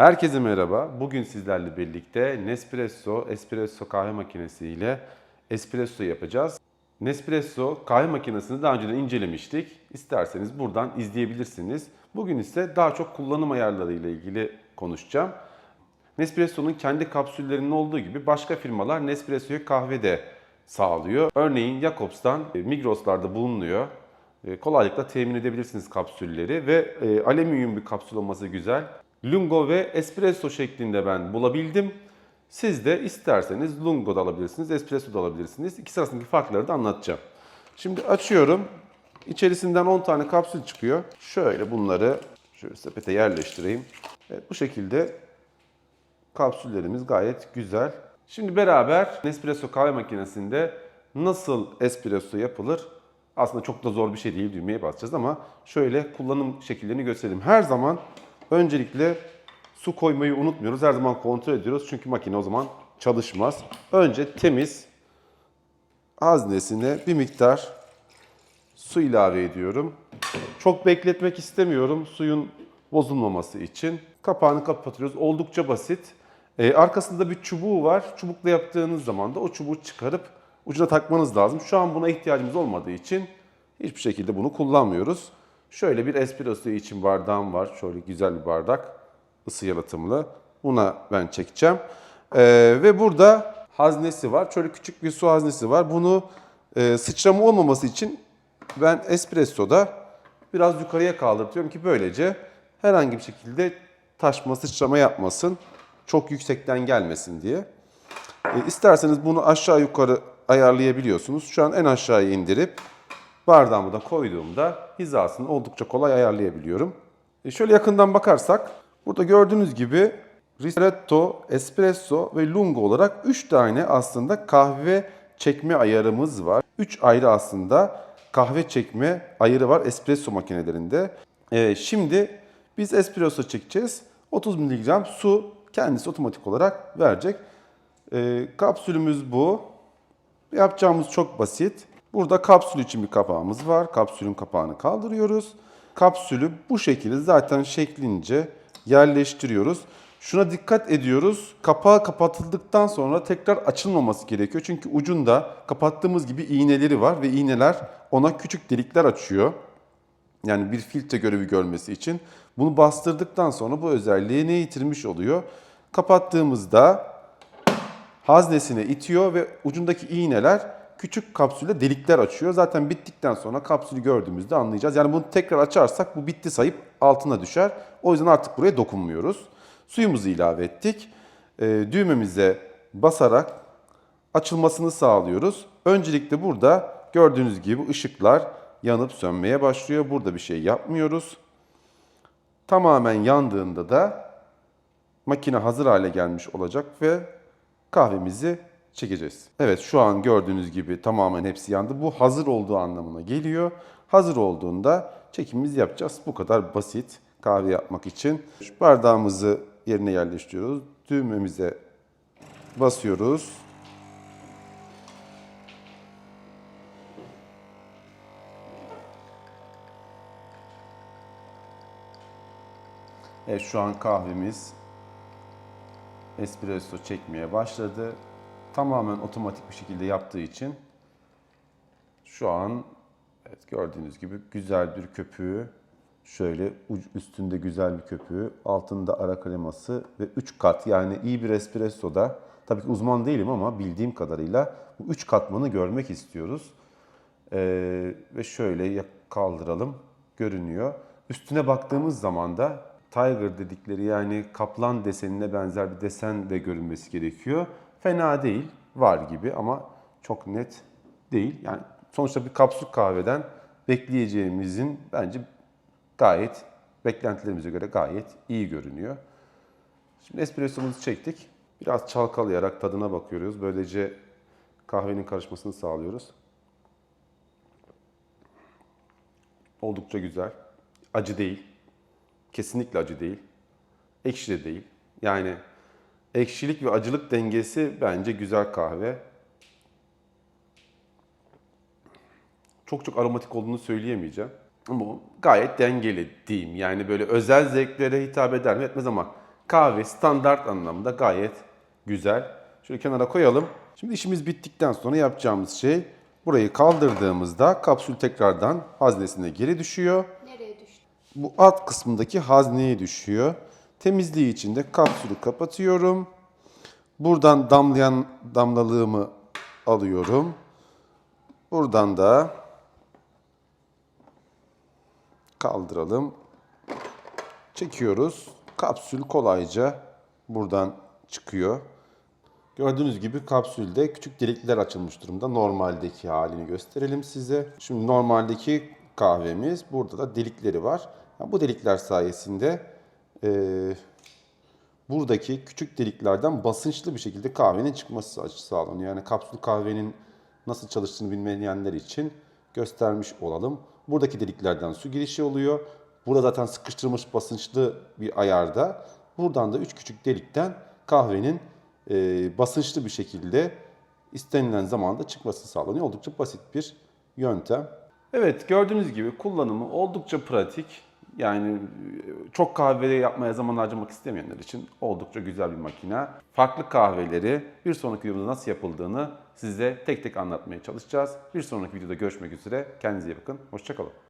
Herkese merhaba. Bugün sizlerle birlikte Nespresso espresso kahve makinesi ile espresso yapacağız. Nespresso kahve makinesini daha önceden incelemiştik. İsterseniz buradan izleyebilirsiniz. Bugün ise daha çok kullanım ayarları ile ilgili konuşacağım. Nespresso'nun kendi kapsüllerinin olduğu gibi başka firmalar Nespresso'yu kahve de sağlıyor. Örneğin Jacobs'tan e, Migros'larda bulunuyor. E, Kolaylıkla temin edebilirsiniz kapsülleri ve e, alüminyum bir kapsül olması güzel. Lungo ve espresso şeklinde ben bulabildim. Siz de isterseniz Lungo da alabilirsiniz, espresso da alabilirsiniz. İkisi arasındaki farkları da anlatacağım. Şimdi açıyorum. İçerisinden 10 tane kapsül çıkıyor. Şöyle bunları şöyle sepete yerleştireyim. Evet, bu şekilde kapsüllerimiz gayet güzel. Şimdi beraber Nespresso kahve makinesinde nasıl espresso yapılır? Aslında çok da zor bir şey değil. Düğmeye basacağız ama şöyle kullanım şekillerini gösterelim. Her zaman öncelikle su koymayı unutmuyoruz. Her zaman kontrol ediyoruz. Çünkü makine o zaman çalışmaz. Önce temiz haznesine bir miktar su ilave ediyorum. Çok bekletmek istemiyorum suyun bozulmaması için. Kapağını kapatıyoruz. Oldukça basit. Ee, arkasında bir çubuğu var. Çubukla yaptığınız zaman da o çubuğu çıkarıp ucuna takmanız lazım. Şu an buna ihtiyacımız olmadığı için hiçbir şekilde bunu kullanmıyoruz. Şöyle bir espresso için bardağım var. Şöyle güzel bir bardak. ısı yalıtımlı. Buna ben çekeceğim. Ee, ve burada haznesi var. Şöyle küçük bir su haznesi var. Bunu e, sıçrama olmaması için ben espressoda biraz yukarıya kaldırtıyorum ki böylece herhangi bir şekilde taşma, sıçrama yapmasın. Çok yüksekten gelmesin diye. E, isterseniz bunu aşağı yukarı ayarlayabiliyorsunuz. Şu an en aşağıya indirip bardağımı da koyduğumda hizasını oldukça kolay ayarlayabiliyorum. E, şöyle yakından bakarsak burada gördüğünüz gibi ristretto, espresso ve lungo olarak 3 tane aslında kahve çekme ayarımız var. 3 ayrı aslında kahve çekme ayarı var espresso makinelerinde. E, şimdi biz espresso çekeceğiz. 30 mg su kendisi otomatik olarak verecek. E, kapsülümüz bu. Yapacağımız çok basit. Burada kapsül için bir kapağımız var. Kapsülün kapağını kaldırıyoruz. Kapsülü bu şekilde zaten şeklince yerleştiriyoruz. Şuna dikkat ediyoruz. Kapağı kapatıldıktan sonra tekrar açılmaması gerekiyor. Çünkü ucunda kapattığımız gibi iğneleri var ve iğneler ona küçük delikler açıyor. Yani bir filtre görevi görmesi için. Bunu bastırdıktan sonra bu özelliğini yitirmiş oluyor. Kapattığımızda haznesine itiyor ve ucundaki iğneler küçük kapsülde delikler açıyor. Zaten bittikten sonra kapsülü gördüğümüzde anlayacağız. Yani bunu tekrar açarsak bu bitti sayıp altına düşer. O yüzden artık buraya dokunmuyoruz. Suyumuzu ilave ettik. Ee, düğmemize basarak açılmasını sağlıyoruz. Öncelikle burada gördüğünüz gibi ışıklar yanıp sönmeye başlıyor. Burada bir şey yapmıyoruz. Tamamen yandığında da makine hazır hale gelmiş olacak ve kahvemizi çekeceğiz. Evet şu an gördüğünüz gibi tamamen hepsi yandı. Bu hazır olduğu anlamına geliyor. Hazır olduğunda çekimimizi yapacağız. Bu kadar basit kahve yapmak için. Şu bardağımızı yerine yerleştiriyoruz. Düğmemize basıyoruz. Evet şu an kahvemiz espresso çekmeye başladı. Tamamen otomatik bir şekilde yaptığı için şu an evet gördüğünüz gibi güzel bir köpüğü şöyle üstünde güzel bir köpüğü, altında ara kreması ve 3 kat yani iyi bir espressoda tabii ki uzman değilim ama bildiğim kadarıyla bu 3 katmanı görmek istiyoruz. Ee, ve şöyle kaldıralım görünüyor. Üstüne baktığımız zaman da tiger dedikleri yani kaplan desenine benzer bir desen de görünmesi gerekiyor. Fena değil, var gibi ama çok net değil. Yani sonuçta bir kapsül kahveden bekleyeceğimizin bence gayet beklentilerimize göre gayet iyi görünüyor. Şimdi espressomuzu çektik. Biraz çalkalayarak tadına bakıyoruz. Böylece kahvenin karışmasını sağlıyoruz. Oldukça güzel. Acı değil. Kesinlikle acı değil. Ekşi de değil. Yani ekşilik ve acılık dengesi bence güzel kahve. Çok çok aromatik olduğunu söyleyemeyeceğim. Ama gayet dengeli diyeyim. Yani böyle özel zevklere hitap eder mi etmez ama kahve standart anlamda gayet güzel. Şöyle kenara koyalım. Şimdi işimiz bittikten sonra yapacağımız şey burayı kaldırdığımızda kapsül tekrardan haznesine geri düşüyor. Nereye düştü? Bu alt kısmındaki hazneye düşüyor. Temizliği için de kapsülü kapatıyorum. Buradan damlayan damlalığımı alıyorum. Buradan da kaldıralım. Çekiyoruz. Kapsül kolayca buradan çıkıyor. Gördüğünüz gibi kapsülde küçük delikler açılmış durumda. Normaldeki halini gösterelim size. Şimdi normaldeki kahvemiz burada da delikleri var. Yani bu delikler sayesinde eee, buradaki küçük deliklerden basınçlı bir şekilde kahvenin çıkması sağlanıyor. Yani kapsül kahvenin nasıl çalıştığını bilmeyenler için göstermiş olalım. Buradaki deliklerden su girişi oluyor. Burada zaten sıkıştırılmış basınçlı bir ayarda. Buradan da üç küçük delikten kahvenin e, basınçlı bir şekilde istenilen zamanda çıkması sağlanıyor. Oldukça basit bir yöntem. Evet gördüğünüz gibi kullanımı oldukça pratik. Yani e, çok kahve yapmaya zaman harcamak istemeyenler için oldukça güzel bir makine. Farklı kahveleri bir sonraki videomuzda nasıl yapıldığını size tek tek anlatmaya çalışacağız. Bir sonraki videoda görüşmek üzere. Kendinize iyi bakın. Hoşçakalın.